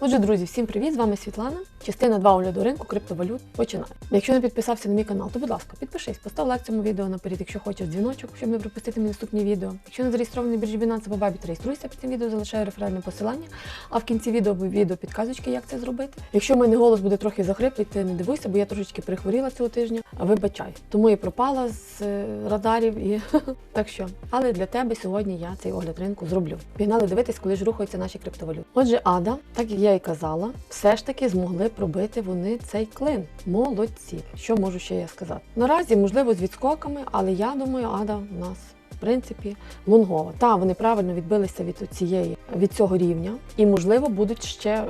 Отже, друзі, всім привіт! З вами Світлана. Частина 2 огляду ринку криптовалют починає. Якщо не підписався на мій канал, то будь ласка, підпишись, постав лайк цьому відео наперед, якщо хочеш дзвіночок, щоб не пропустити мої наступні відео. Якщо не зареєстрований біржі Binance або Bybit, реєструйся під цим відео, залишаю реферальне посилання. А в кінці відео відео підказочки, як це зробити. Якщо в мене голос буде трохи захриплий, ти не дивуйся, бо я трошечки прихворіла цього тижня. Вибачай, тому і пропала з е, радарів і так що. Але для тебе сьогодні я цей огляд ринку зроблю. Пігнали дивитись, коли ж рухаються наші криптовалюти. Отже, Ада, так як я і казала, все ж таки змогли пробити вони цей клин. Молодці. Що можу ще я сказати? Наразі, можливо, з відскоками, але я думаю, Ада у нас. В принципі, лонгова. Та вони правильно відбилися від цієї від цього рівня, і можливо будуть ще е,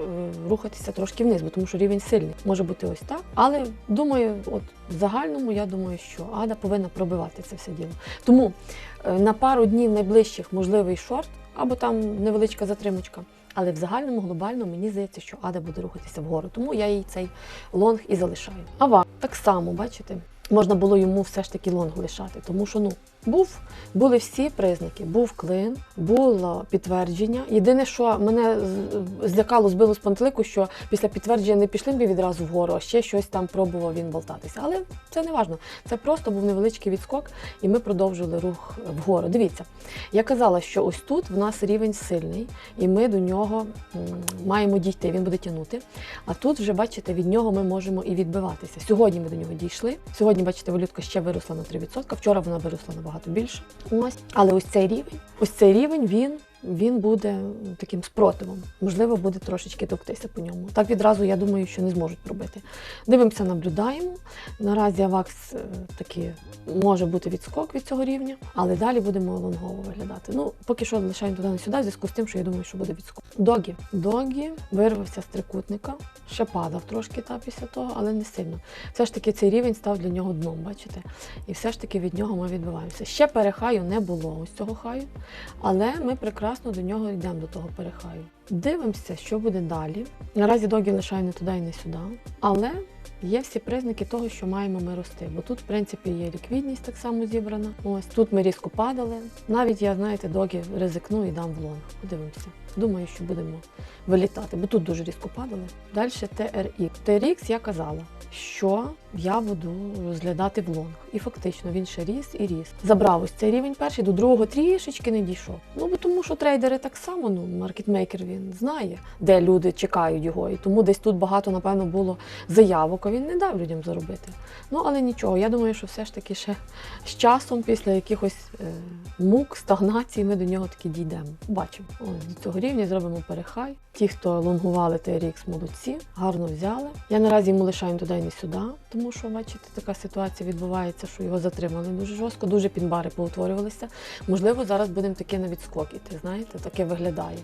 рухатися трошки вниз, бо тому що рівень сильний. Може бути ось так. Але думаю, от в загальному я думаю, що Ада повинна пробивати це все діло. Тому е, на пару днів найближчих можливий шорт або там невеличка затримочка. Але в загальному глобально мені здається, що Ада буде рухатися вгору, тому я їй цей лонг і залишаю. Ава так само, бачите, можна було йому все ж таки лонг лишати, тому що ну був, були всі признаки. Був клин, було підтвердження. Єдине, що мене злякало, збило з пантелику, що після підтвердження не пішли б відразу вгору, а ще щось там пробував він болтатися. Але це не важно. Це просто був невеличкий відскок, і ми продовжили рух вгору. Дивіться, я казала, що ось тут в нас рівень сильний, і ми до нього маємо дійти. Він буде тягнути. А тут вже бачите, від нього ми можемо і відбиватися. Сьогодні ми до нього дійшли. Сьогодні, бачите, валютка ще виросла на 3%. Вчора вона виросла набагато більше. Ось, але ось цей рівень, ось цей рівень він. Він буде таким спротивом, можливо, буде трошечки токтися по ньому. Так відразу я думаю, що не зможуть пробити. Дивимося, наблюдаємо. Наразі Авакс е, таки може бути відскок від цього рівня, але далі будемо лонгово виглядати. Ну, поки що лишаємо туди не сюди, в зв'язку з тим, що я думаю, що буде відскок. Догі. Догі вирвався з трикутника, ще падав трошки та після того, але не сильно. Все ж таки цей рівень став для нього дном, бачите? І все ж таки від нього ми відбиваємося. Ще перехаю не було ось цього хаю, але ми прекрасно до нього йдемо до того перехаю. Дивимося, що буде далі. Наразі догів лишаю не туди і не сюди, але є всі признаки того, що маємо ми рости. Бо тут, в принципі, є ліквідність так само зібрана. Ось тут ми різко падали. Навіть я, знаєте, догі ризикну і дам в лонг. Подивимося. Думаю, що будемо вилітати, бо тут дуже різко падали. Далі TRX. TRX я казала, що я буду розглядати в лонг. І фактично він ще ріс і ріс. Забрав ось цей рівень перший, до другого трішечки не дійшов. Ну бо тому, що трейдери так само, ну маркетмейкер він знає, де люди чекають його. І тому десь тут багато, напевно, було заявок, а він не дав людям заробити. Ну але нічого, я думаю, що все ж таки ще з часом, після якихось е, мук, стагнації, ми до нього таки дійдемо. Бачимо. Ось до цього рівня зробимо перехай. Ті, хто лонгували TRX, молодці, гарно взяли. Я наразі йому лишаю туди і не сюди, тому що, бачите, така ситуація відбувається, що його затримали дуже жорстко, дуже пінбари поутворювалися. Можливо, зараз будемо таке на відскок іти, знаєте, таке виглядає.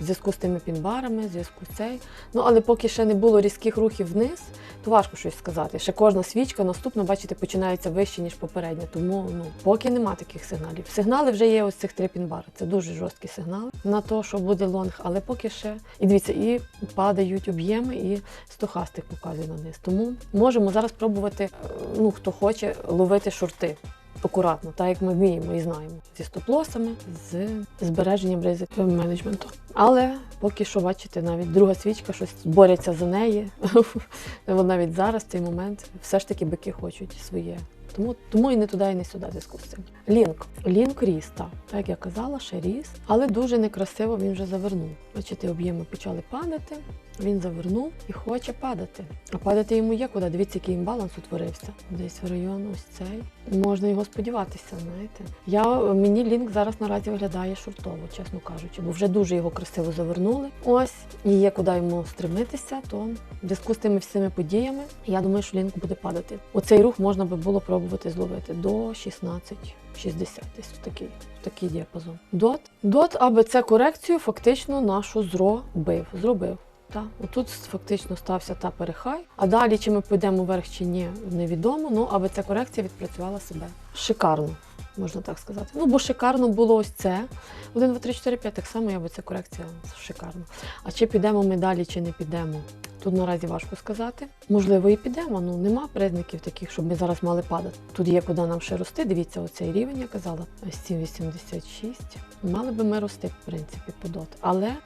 В зв'язку з тими пінбарами, в зв'язку з цей. Ну, але поки ще не було різких рухів вниз, то важко щось сказати. Ще кожна свічка наступна, бачите, починається вище, ніж попередня. Тому ну, поки нема таких сигналів. Сигнали вже є ось цих три пінбари. Це дуже жорсткі сигнали на те, що буде лонг, але поки ще. І дивіться, і падають об'єми, і стохастик показує на низ. Тому можемо зараз пробувати, е, ну хто хоче, ловити шорти. Акуратно, так як ми вміємо і знаємо, зі стоп-лосами, з збереженням ризику менеджменту. Але поки що, бачите, навіть друга свічка щось борються за неї. От навіть зараз, в цей момент, все ж таки бики хочуть своє. Тому, тому і не туди, і не сюди в зв'язку з цим. Лінк. Лінк ріс, так. Так як я казала, ще ріс, але дуже некрасиво він вже завернув. Бачите, об'єми почали падати. Він завернув і хоче падати. А падати йому є куди. Дивіться, який імбаланс утворився. Десь в район ось цей. Можна його сподіватися, знаєте. Я, мені лінк зараз наразі виглядає шортово, чесно кажучи, бо вже дуже його красиво завернули. Ось, і є куди йому стремитися, то в зв'язку з тими всіми подіями, я думаю, що лінк буде падати. Оцей рух можна би було пробувати зловити до 16. 60 десь в такий, в такий діапазон. Дот. Дот, аби це корекцію фактично нашу зробив. Зробив. Так, отут фактично стався та перехай. А далі, чи ми підемо вверх чи ні, невідомо. Ну, аби ця корекція відпрацювала себе. Шикарно, можна так сказати. Ну, бо шикарно було ось це. 1, 2, 3, 4, 5, так само, аби ця корекція шикарно. А чи підемо ми далі, чи не підемо? Тут наразі важко сказати. Можливо, і підемо. Ну нема признаків таких, щоб ми зараз мали падати. Тут є куди нам ще рости. Дивіться, оцей рівень я казала 7,86. Мали би ми рости, в принципі, по дот. Але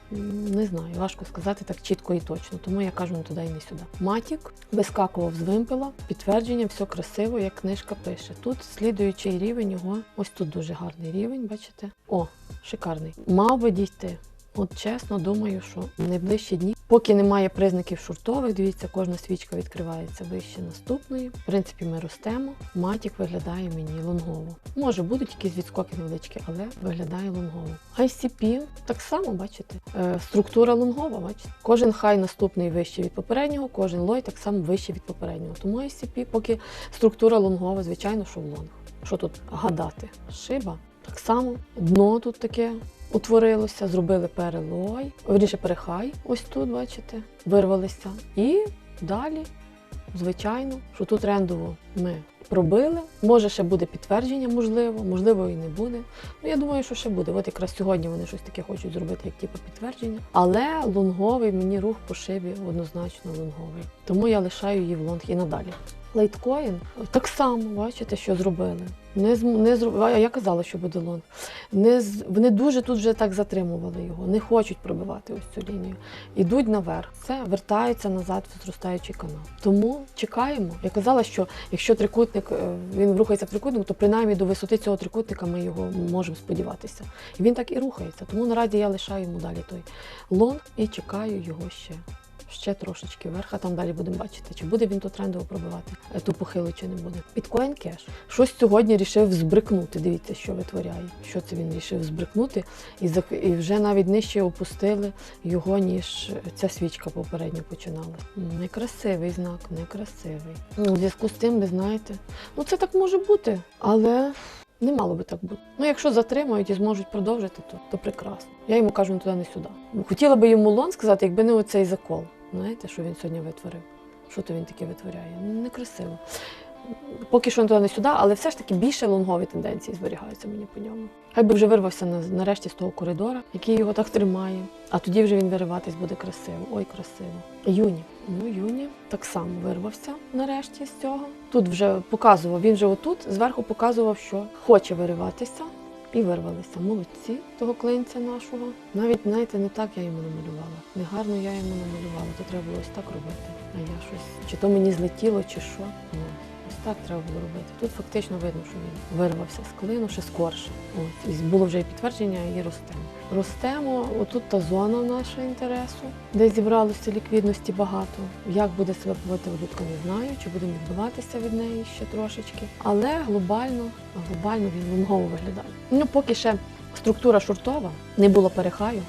не знаю, важко сказати так чітко і точно. Тому я кажу не туди і не сюди. Матік вискакував з вимпела, підтвердження, все красиво, як книжка пише. Тут слідуючий рівень його. Ось тут дуже гарний рівень, бачите? О, шикарний. Мав би дійти. От чесно думаю, що в найближчі дні, поки немає признаків шуртових, дивіться, кожна свічка відкривається вище наступної. В принципі, ми ростемо. Матік виглядає мені лонгово. Може, будуть якісь відскоки невеличкі, але виглядає лонгово. ICP так само, бачите. Е, структура лонгова, бачите. Кожен хай наступний вищий від попереднього, кожен лой так само вищий від попереднього. Тому ICP, поки структура лонгова, звичайно, що в лонг. Що тут гадати? Шиба. Так само дно тут таке утворилося, зробили перелой, верніше перехай, ось тут, бачите, вирвалися. І далі, звичайно, що тут трендово ми пробили. Може, ще буде підтвердження, можливо, можливо, і не буде. Ну, я думаю, що ще буде. От якраз сьогодні вони щось таке хочуть зробити, як типу підтвердження. Але лонговий мені рух по шибі однозначно лонговий. Тому я лишаю її в лонг і надалі. Лайткоін так само, бачите, що зробили. Не, не зроб... а Я казала, що буде лонг. Не. Вони дуже тут вже так затримували його, не хочуть пробивати ось цю лінію. Ідуть наверх. Все, вертаються назад в зростаючий канал. Тому чекаємо. Я казала, що якщо трикутник е, він рухається в трикутнику, то принаймні до висоти цього трикутника ми його можемо сподіватися. І він так і рухається. Тому наразі я лишаю йому далі той лонг і чекаю його ще. Ще трошечки вверх, а там далі будемо бачити, чи буде він тут трендово пробивати е, ту похилу, чи не буде. Біткоін кеш. Щось сьогодні рішив збрикнути. Дивіться, що витворяє. Що це він рішив збрикнути, і, і вже навіть нижче опустили його, ніж ця свічка попередньо починала. Некрасивий знак, некрасивий. Ну, У зв'язку з тим, ви знаєте, ну це так може бути, але. Не мало би так бути. Ну, якщо затримають і зможуть продовжити, то, то прекрасно. Я йому кажу, не туди, не сюди. Хотіла би йому лон сказати, якби не оцей закол. Знаєте, що він сьогодні витворив? Що то він таке витворяє? Некрасиво. Поки що не сюди, але все ж таки більше лонгові тенденції зберігаються мені по ньому. Хай би вже вирвався на- нарешті з того коридора, який його так тримає. А тоді вже він вириватись буде красиво. Ой, красиво. Юні. Ну, Юні так само вирвався нарешті з цього. Тут вже показував, він же отут зверху показував, що хоче вириватися. І вирвалися. Молодці того клинця нашого. Навіть, знаєте, не так я йому намалювала. Негарно я йому намалювала, то треба було ось так робити. А я щось, чи то мені злетіло, чи що. Так треба було робити. Тут фактично видно, що він вирвався з клину ще скорше. От, і було вже і підтвердження, і ростемо. Ростемо, отут та зона нашого інтересу, де зібралося ліквідності багато. Як буде себе поводити валютка, не знаю, чи будемо відбиватися від неї ще трошечки. Але глобально, глобально він лонгово виглядає. Ну, поки ще структура шортова, не було перехаю.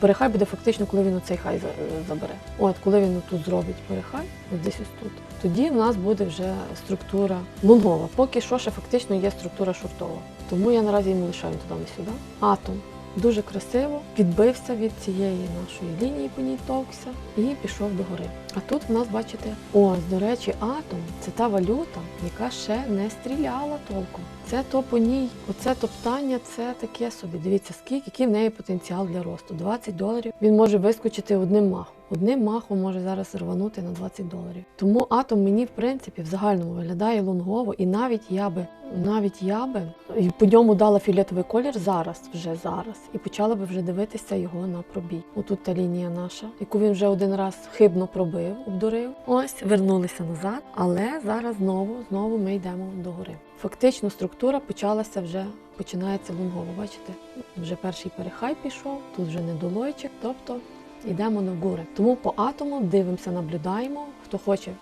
Перехай буде фактично, коли він оцей хай забере. От коли він тут зробить перехай, от десь ось тут, тоді в нас буде вже структура лунгова. Поки що ще фактично є структура шортова. Тому я наразі йому лишаю туди не сюди. Атом дуже красиво підбився від цієї нашої лінії, по ній товкся і пішов до гори. А тут в нас, бачите, ось, до речі, атом це та валюта, яка ще не стріляла толком. Це то по ній, оце топтання, це таке собі. Дивіться, скільки який в неї потенціал для росту. 20 доларів. Він може вискочити одним махом. Одним махом може зараз рванути на 20 доларів. Тому атом мені, в принципі, в загальному виглядає лонгово, і навіть я би, навіть я би по ньому дала фіолетовий колір зараз, вже зараз, і почала би вже дивитися його на пробій. Отут та лінія наша, яку він вже один раз хибно пробив, обдурив. Ось вернулися назад, але зараз знову, знову ми йдемо до гори. Фактично структура почалася вже. Починається лонгово, бачите? Вже перший перехай пішов, тут вже недолойчик, тобто йдемо на гори. Тому по атому дивимося, наблюдаємо. Хто хоче,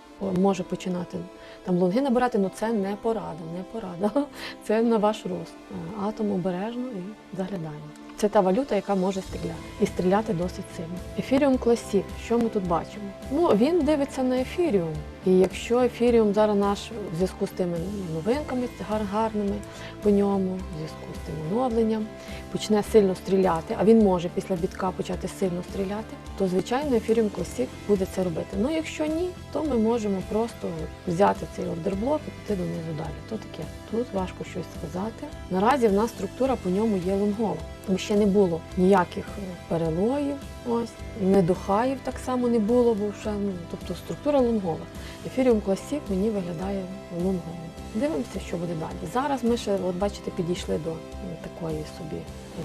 може починати там лонги набирати, але це не порада, не порада. Це на ваш рост. Е, Атом обережно і заглядаємо. Це та валюта, яка може стріляти і стріляти досить сильно. Ефіріум класі, що ми тут бачимо? Ну він дивиться на ефіріум. І якщо ефіріум зараз наш в зв'язку з тими новинками гарними по ньому, в зв'язку з тим оновленням, почне сильно стріляти, а він може після бітка почати сильно стріляти, то звичайно Ethereum Classic буде це робити. Ну якщо ні, то ми можемо просто взяти цей ордерблок і піти донизу далі. То таке. Тут важко щось сказати. Наразі в нас структура по ньому є лонгова. Бо ще не було ніяких е, перелоїв, ось, недохаїв так само не було, бо ще, ну, тобто структура лонгова. Ефіріум Classic мені виглядає лонгово. Дивимося, що буде далі. Зараз ми ще, от бачите, підійшли до такої собі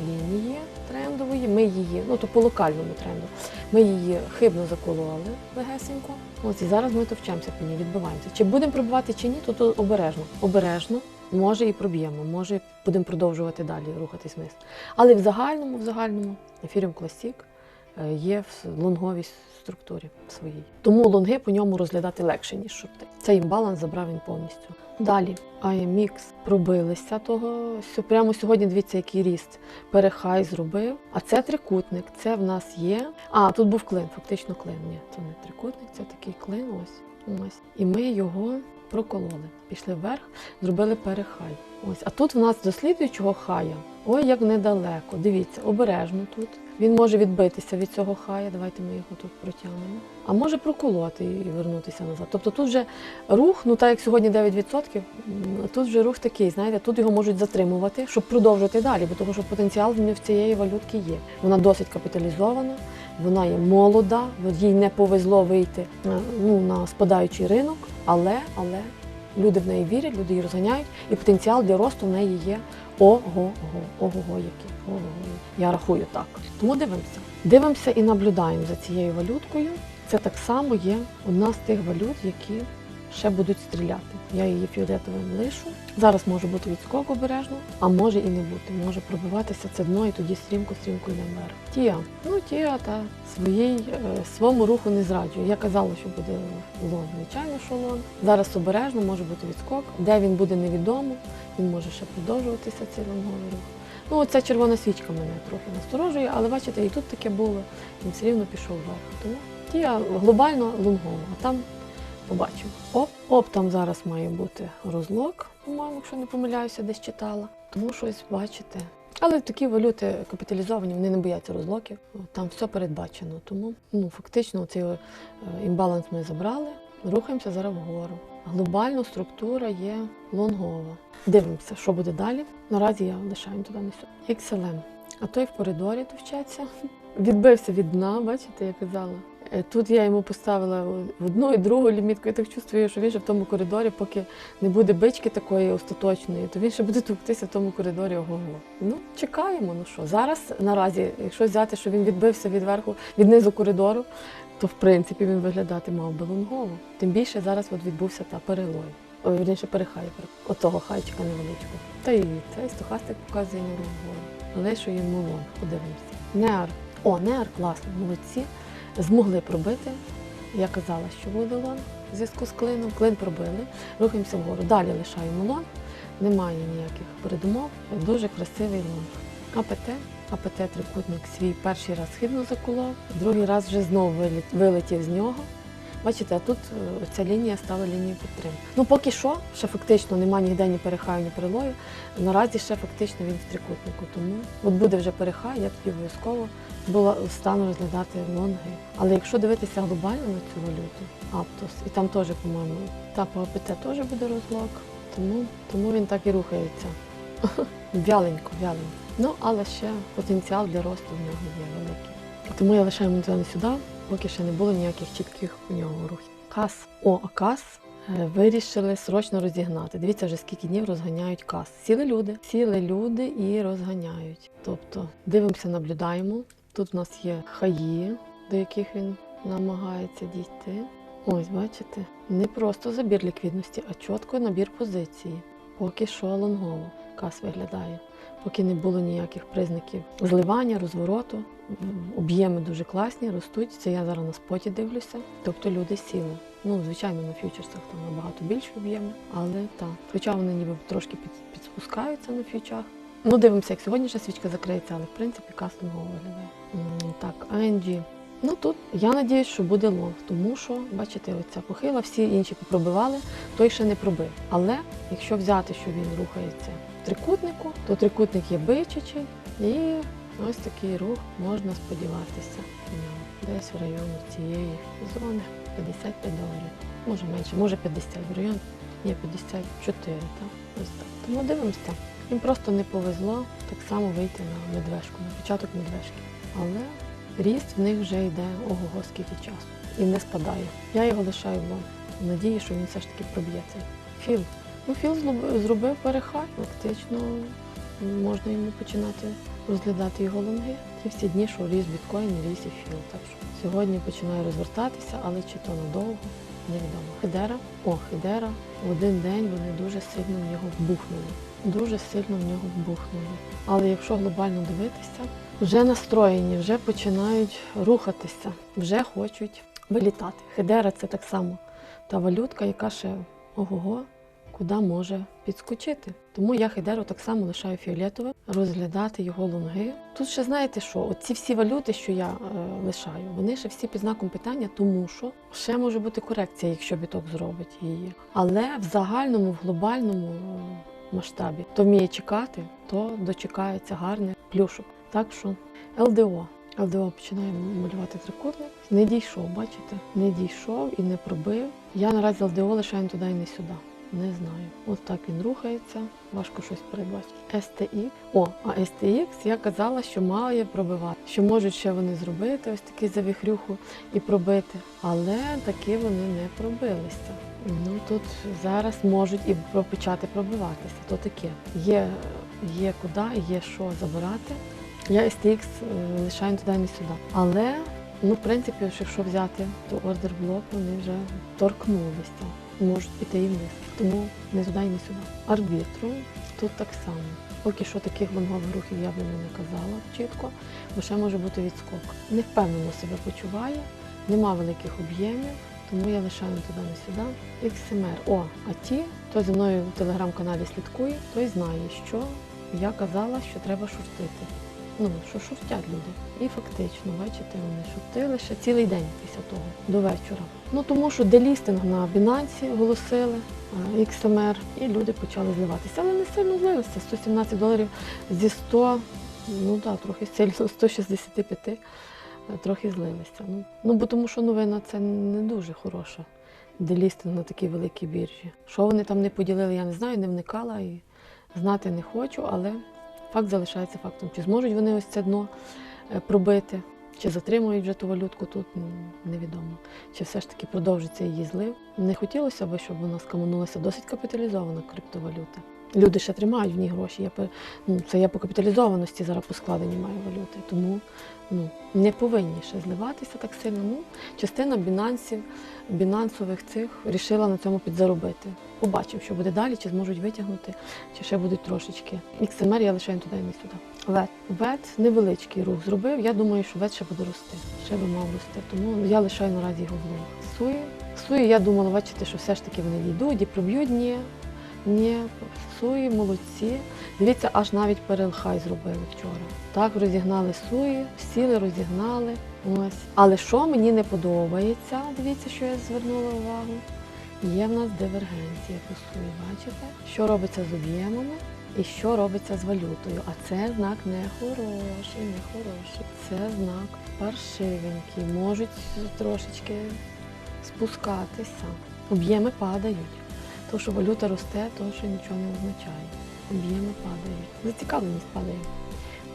лінії трендової. Ми її, ну то по локальному тренду, ми її хибно закололи легесенько. Ось і зараз ми товчемося по ній, відбиваємося. Чи будемо пробивати чи ні, то, то обережно. Обережно. Може і проб'ємо, може будемо продовжувати далі рухатись вниз. Але в загальному, в загальному Ethereum Classic е, є в лонговій структурі своїй. Тому лонги по ньому розглядати легше, ніж шорти. Цей імбаланс забрав він повністю. Далі IMX пробилися того. Прямо сьогодні дивіться, який ріст перехай зробив. А це трикутник. Це в нас є. А, тут був клин, фактично клин. Ні, це не трикутник, це такий клин. Ось. Ось. І ми його прокололи. Пішли вверх, зробили перехай. Ось. А тут в нас до слідуючого хая. Ой, як недалеко. Дивіться, обережно тут. Він може відбитися від цього хая. Давайте ми його тут протягнемо. А може проколоти і вернутися назад. Тобто тут вже рух, ну так як сьогодні 9%, тут вже рух такий, знаєте, тут його можуть затримувати, щоб продовжити далі, бо того, що потенціал в в цієї валютки є. Вона досить капіталізована, вона є молода, їй не повезло вийти е, ну, на спадаючий ринок, але, але люди в неї вірять, люди її розганяють, і потенціал для росту в неї є ого-го, ого-го які Ого-го. Я рахую так. Тому дивимося. Дивимося і наблюдаємо за цією валюткою. Це так само є одна з тих валют, які ще будуть стріляти. Я її фіолетовим лишу. Зараз може бути відскок обережно, а може і не бути. Може пробиватися це дно і тоді стрімко-стрімко йде вверх. Тія. Ну, Тія та своїй, е, своєму руху не зраджує. Я казала, що буде лон, звичайно, що лон. Зараз обережно може бути відскок. Де він буде невідомо, він може ще продовжуватися цей лонговий рух. Ну, оця червона свічка мене трохи насторожує, але бачите, і тут таке було, він все рівно пішов вверх. Тому тія глобально лонгова, а там побачимо. Оп, оп, там зараз має бути розлог, по-моєму, якщо не помиляюся, десь читала. Тому щось бачите. Але такі валюти капіталізовані, вони не бояться розлоків. Там все передбачено. Тому ну, фактично цей е, імбаланс ми забрали. Рухаємося зараз вгору. Глобально структура є лонгова. Дивимося, що буде далі. Наразі я лишаю туди несу. XLM. А той в коридорі товчеться. Відбився від дна, бачите, я казала. Е, Тут я йому поставила одну і другу лімітку. Я так чувствую, що він ще в тому коридорі, поки не буде бички такої остаточної, то він ще буде товктися в тому коридорі ого. Ну, чекаємо. Ну що, зараз наразі, якщо взяти, що він відбився від верху, від низу коридору, то в принципі він виглядати мав би лонгово. Тим більше зараз от відбувся та перелой. Ой, він ще перехай отого хайчика невеличкого. Та й цей стохастик показує на лонгово. Лишуємо лонг, подивимося. Неар. О, неар класно, молодці. Змогли пробити. Я казала, що буде лон в зв'язку з клином. Клин пробили. Рухаємося вгору. Далі лишаємо лон, Немає ніяких передумов. Дуже красивий лонг. АПТ. АПТ трикутник свій перший раз хибно заколов, другий раз вже знову вилетів з нього. Бачите, а тут е, ця лінія стала лінією підтримки. Ну поки що, ще фактично немає ніде ні перехаю, ні перелою. Наразі ще фактично він в трикутнику. Тому от буде вже перехай, я тоді обов'язково була стану розглядати лонги. Але якщо дивитися глобально на цю валюту, Аптос, і там теж, по-моєму, та по АПТ теж буде розлог, тому, тому він так і рухається. Вяленько, вяленько. Ну, але ще потенціал для росту в нього є великий. Тому я лишаю монтани сюди, поки ще не було ніяких чітких у нього рухів. Кас. О, кас е, вирішили срочно розігнати. Дивіться, вже скільки днів розганяють кас. Сіли люди, сіли люди і розганяють. Тобто дивимося, наблюдаємо. Тут в нас є хаї, до яких він намагається дійти. Ось, бачите, не просто забір ліквідності, а чітко набір позиції. Поки що лонгово кас виглядає. Поки не було ніяких признаків зливання, розвороту. Об'єми дуже класні, ростуть. Це я зараз на споті дивлюся. Тобто люди сіли. Ну, звичайно, на фьючерсах там набагато більші об'єми, але так. Хоча вони ніби трошки під, підспускаються на фьючах. Ну, дивимося, як сьогоднішня свічка закриється, але в принципі кас лонгово виглядає. Так, ANG. Ну тут я надіюсь, що буде лонг, тому що, бачите, оця похила, всі інші пробивали, той ще не пробив. Але якщо взяти, що він рухається в трикутнику, то трикутник є бичачий, і ось такий рух можна сподіватися. Десь в районі цієї зони 55 доларів. Може менше, може 50 в район. Ні, 54, так? Ось так. Тому дивимося. Їм просто не повезло так само вийти на медвежку, на початок медвежки. Але ріст в них вже йде ого скільки часу і не спадає. Я його лишаю. В надії, що він все ж таки проб'є цей філ. Ну, Філ зробив перехай. Фактично можна йому починати розглядати його лонги. Ті всі дні, що ріс біткоін, ріс і філ. Так що сьогодні починає розвертатися, але чи то надовго, невідомо. Хедера, о, Хедера, в один день вони дуже сильно в нього вбухнули. Дуже сильно в нього вбухнули. Але якщо глобально дивитися, вже настроєні, вже починають рухатися, вже хочуть вилітати. Хедера це так само та валютка, яка ще ого-го, куди може підскочити. Тому я Хедеру так само лишаю фіолетовим, розглядати його лонги. Тут ще знаєте що, оці всі валюти, що я е, лишаю, вони ще всі під знаком питання, тому що ще може бути корекція, якщо біток зробить її. Але в загальному, в глобальному е, масштабі, хто вміє чекати, то дочекається гарних плюшок. Так що ЛДО. ЛДО починає малювати трикутник. Не дійшов, бачите? Не дійшов і не пробив. Я наразі ЛДО лишаю туди і не сюди. Не знаю. От так він рухається, важко щось передбачити. STX. О, а STX я казала, що має пробивати. Що можуть ще вони зробити, ось такий завіхрюху і пробити. Але таки вони не пробилися. Ну тут зараз можуть і почати пробиватися. То таке. Є, є куди, є що забирати. Я STX е, лишаю туди і не сюди. Але, ну, в принципі, якщо взяти, то ордер блок вони вже торкнулися. Можуть піти і вниз. Тому не туди і не сюди. Арбітру тут так само. Поки що таких лонгових рухів я би не казала чітко, бо ще може бути відскок. Не впевнено себе почуває, нема великих об'ємів, тому я лишаю не туди, не сюди. XMR. О, а ті, хто зі мною в телеграм-каналі слідкує, той знає, що я казала, що треба шортити. Ну, що шортять люди. І фактично, бачите, вони шортили ще цілий день після того, до вечора. Ну тому що делістинг на Binance оголосили, XMR, і люди почали зливатися. Але не сильно злилися. 117 доларів зі 100, ну так, трохи сильно, 165 е, трохи злилися. Ну, ну бо тому що новина це не дуже хороша. Делістинг на такій великій біржі. Що вони там не поділили, я не знаю, не вникала і знати не хочу, але факт залишається фактом. Чи зможуть вони ось це дно е, пробити, чи затримують вже ту валютку тут, невідомо. Чи все ж таки продовжиться її злив. Не хотілося б, щоб вона скаманулася досить капіталізована криптовалюта. Люди ще тримають в ній гроші. Я, це я по капіталізованості зараз по складенні маю валюти. Тому ну, не повинні ще зливатися так сильно. Ну, частина бінансів, бінансових цих рішила на цьому підзаробити. Побачимо, що буде далі, чи зможуть витягнути, чи ще будуть трошечки. XMR я лишаю туди і не сюди. Вет. Вет невеличкий рух зробив. Я думаю, що вет ще буде рости. Ще би мав рости. Тому я лишаю наразі його в. Суї. Суї, я думала, бачите, що все ж таки вони дійдуть і проб'ють. Ні. Ні, суї, молодці. Дивіться, аж навіть перелхай зробили вчора. Так розігнали суї, сіли, розігнали. Ось. Але що мені не подобається, дивіться, що я звернула увагу. Є в нас дивергенція по суї, бачите? Що робиться з об'ємами і що робиться з валютою. А це знак нехороший, нехороший. Це знак паршивенький. Можуть трошечки спускатися. Об'єми падають. То, що валюта росте, то що нічого не означає. Об'єми падають. Зацікавленість падає.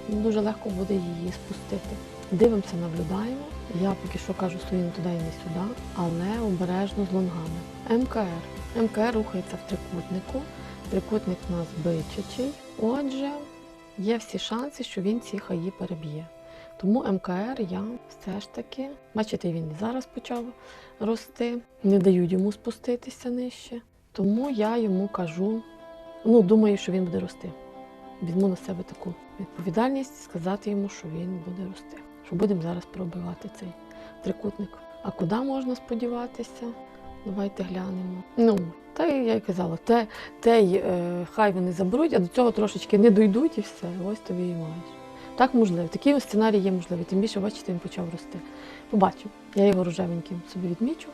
Дуже легко буде її спустити. Дивимося, наблюдаємо. Я поки що кажу свої не туди і не сюди, але обережно з лонгами. МКР. МКР рухається в трикутнику. Трикутник у нас бичачий. Отже, є всі шанси, що він ці хаї переб'є. Тому МКР я все ж таки, бачите, він зараз почав рости, не дають йому спуститися нижче. Тому я йому кажу, ну, думаю, що він буде рости. Візьму на себе таку відповідальність сказати йому, що він буде рости. Що будемо зараз пробивати цей трикутник. А куди можна сподіватися? Давайте глянемо. Ну, та я й казала, те, те й, е, хай вони заберуть, а до цього трошечки не дойдуть і все. Ось тобі і маєш. Так можливо. Такий сценарій є можливий. Тим більше, бачите, він почав рости. Побачимо. Я його рожевеньким собі відмічу,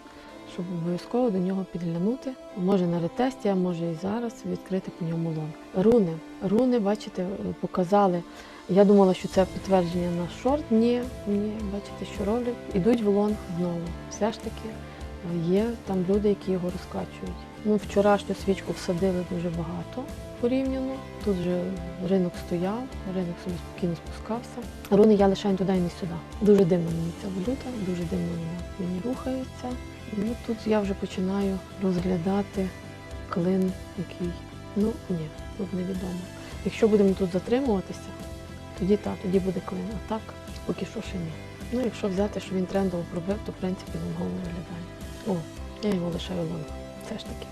щоб обов'язково до нього підглянути. Може на ретесті, а може і зараз відкрити по ньому лонг. Руни. Руни, бачите, показали. Я думала, що це підтвердження на шорт. Ні, ні, бачите, що роблять. Ідуть в лонг знову. Все ж таки Є там люди, які його розкачують. Ну, вчорашню свічку всадили дуже багато порівняно. Тут же ринок стояв, ринок собі спокійно спускався. Руни я лишаю туди і не сюди. Дуже дивно мені ця валюта, дуже дивно мені рухається. Ну тут я вже починаю розглядати клин, який. Ну ні, тут невідомо. Якщо будемо тут затримуватися, тоді так, тоді буде клин. А так, поки що ще ні. Ну, якщо взяти, що він трендово пробив, то в принципі лонгово виглядає. О, я його лишаю лонг. Все ж таки.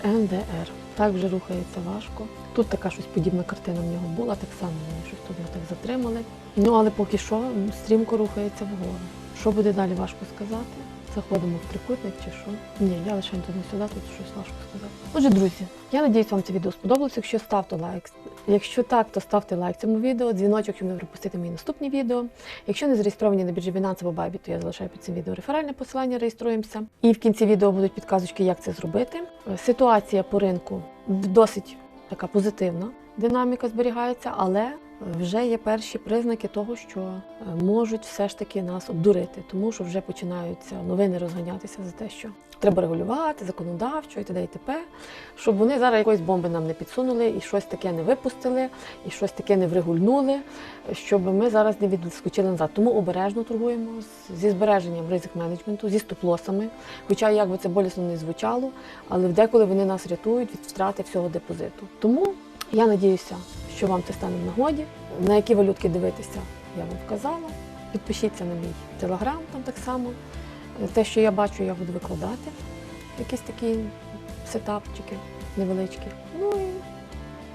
РНДР. Так вже рухається важко. Тут така щось подібна картина в нього була, так само вони щось тут його так затримали. Ну але поки що стрімко рухається вгору. Що буде далі, важко сказати. Заходимо в трикутник чи що. Ні, я лише туди сюди, тут щось важко сказати. Отже, друзі, я надіюсь, вам це відео сподобалося. Якщо ставте лайк. Якщо так, то ставте лайк цьому відео, дзвіночок, щоб не пропустити мої наступні відео. Якщо не зареєстровані на біржі Binance або Bybit, то я залишаю під цим відео реферальне посилання, реєструємося. І в кінці відео будуть підказочки, як це зробити. Е, Ситуація по ринку досить така позитивна. Динаміка зберігається, але вже є перші признаки того, що е, можуть все ж таки нас обдурити, тому що вже починаються новини розганятися за те, що треба регулювати законодавчо і т.д. і т.п., щоб вони зараз якоїсь бомби нам не підсунули і щось таке не випустили, і щось таке не врегульнули, щоб ми зараз не відскочили назад. Тому обережно торгуємо зі збереженням ризик менеджменту, зі стоп-лосами. Хоча як би це болісно не звучало, але деколи вони нас рятують від втрати всього депозиту. Тому я надіюся, що вам це стане в нагоді. На які валютки дивитися, я вам вказала. Підпишіться на мій телеграм, там так само. Те, що я бачу, я буду викладати. Якісь такі сетапчики невеличкі. Ну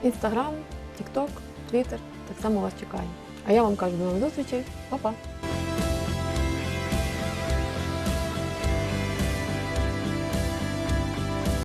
і інстаграм, тікток, твіттер так само вас чекає. А я вам кажу до нових зустрічей. Па-па!